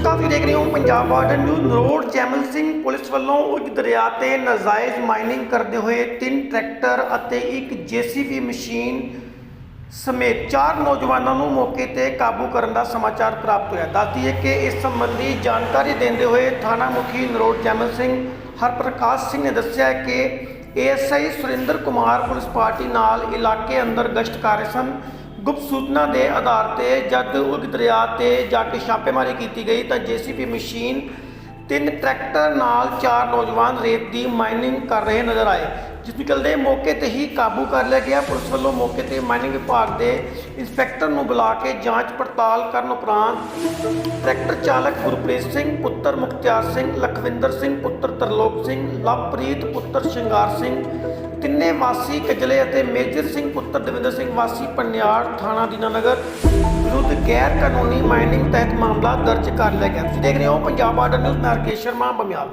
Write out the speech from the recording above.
ਦੇਖ ਰਹੇ ਹੋ Punjab border news Narot Jaimal Singh police ਵੱਲੋਂ ਇੱਕ ਦਰਿਆ ਤੇ ਨਾਜਾਇਜ਼ ਮਾਈਨਿੰਗ ਕਰਦੇ ਹੋਏ ਤਿੰਨ ਟਰੈਕਟਰ ਅਤੇ ਇੱਕ ਜੀਸੀਬੀ ਮਸ਼ੀਨ ਸਮੇਤ ਚਾਰ ਨੌਜਵਾਨਾਂ ਨੂੰ ਮੌਕੇ ਤੇ ਕਾਬੂ ਕਰਨ ਦਾ ਸਮਾਚਾਰ ਪ੍ਰਾਪਤ ਹੋਇਆ। ਦੱਸਦੀ ਹੈ ਕਿ ਇਸ ਸੰਬੰਧੀ ਜਾਣਕਾਰੀ ਦਿੰਦੇ ਹੋਏ ਥਾਣਾ ਮੁਖੀ ਨਰੋੜ ਜੈਮਲ ਸਿੰਘ ਹਰਪ੍ਰਕਾਸ਼ ਸਿੰਘ ਨੇ ਦੱਸਿਆ ਕਿ ASI Surinder Kumar police party ਨਾਲ ਇਲਾਕੇ ਅੰਦਰ ਗਸ਼ਤ ਕਰ ਰਹੇ ਸਨ। ਗੁਪਤ ਸੂਚਨਾ ਦੇ ਆਧਾਰ ਤੇ ਜਦ ਉਗ ਦਰਿਆ ਤੇ ਜਾ ਕੇ ਛਾਪੇਮਾਰੀ ਕੀਤੀ ਗਈ ਤਾਂ ਜੀਸੀਪੀ ਮਸ਼ੀਨ ਤਿੰਨ ਟਰੈਕਟਰ ਨਾਲ ਚਾਰ ਨੌਜਵਾਨ ਰੇਤ ਦੀ ਮਾਈਨਿੰਗ ਕਰ ਰਹੇ ਨਜ਼ਰ ਆਏ, ਜਿਸ ਨੂੰ ਚਲਦੇ ਮੌਕੇ ਤੇ ਹੀ ਕਾਬੂ ਕਰ ਲਿਆ ਗਿਆ। ਪੁਲਿਸ ਵੱਲੋਂ ਮੌਕੇ ਤੇ ਮਾਈਨਿੰਗ ਵਿਭਾਗ ਦੇ ਇੰਸਪੈਕਟਰ ਨੂੰ ਬੁਲਾ ਕੇ ਜਾਂਚ ਪੜਤਾਲ ਕਰਨ ਉਪਰੰਤ ਟਰੈਕਟਰ ਚਾਲਕ ਗੁਰਪ੍ਰੀਤ ਸਿੰਘ, ਪੁੱਤਰ ਮੁਖਤਿਆਰ ਸਿੰਘ, ਲਖਵਿੰਦਰ ਸਿੰਘ, ਪੁੱਤਰ ਤਰਲੋਕ ਸਿੰਘ, ਲਵਪ੍ਰੀਤ, ਪੁੱਤਰ ਸ਼ਿੰਗਾਰ ਸਿੰਘ ਤਿੰਨੇ ਵਾਸੀ ਕਜਲੇ ਅਤੇ ਮੇਜਰ ਸਿੰਘ ਪੁੱਤਰ ਦਵਿੰਦਰ ਸਿੰਘ ਵਾਸੀ ਪੰਨਿਆੜ ਥਾਣਾ ਦੀਨਾਨਗਰ ਵਿਰੁੱਧ ਗੈਰ ਕਾਨੂੰਨੀ ਮਾਈਨਿੰਗ ਤਹਿਤ ਮਾਮਲਾ ਦਰਜ ਕਰ ਲਿਆ ਗਿਆ। ਤੁਸੀਂ ਦੇਖ ਰਹੇ ਹੋ ਪੰਜਾਬ ਬਾਰਡਰ ਨਿਊਜ਼, ਮੈਂ ਸ਼ਰਮਾ, ਬਮਿਆਲ।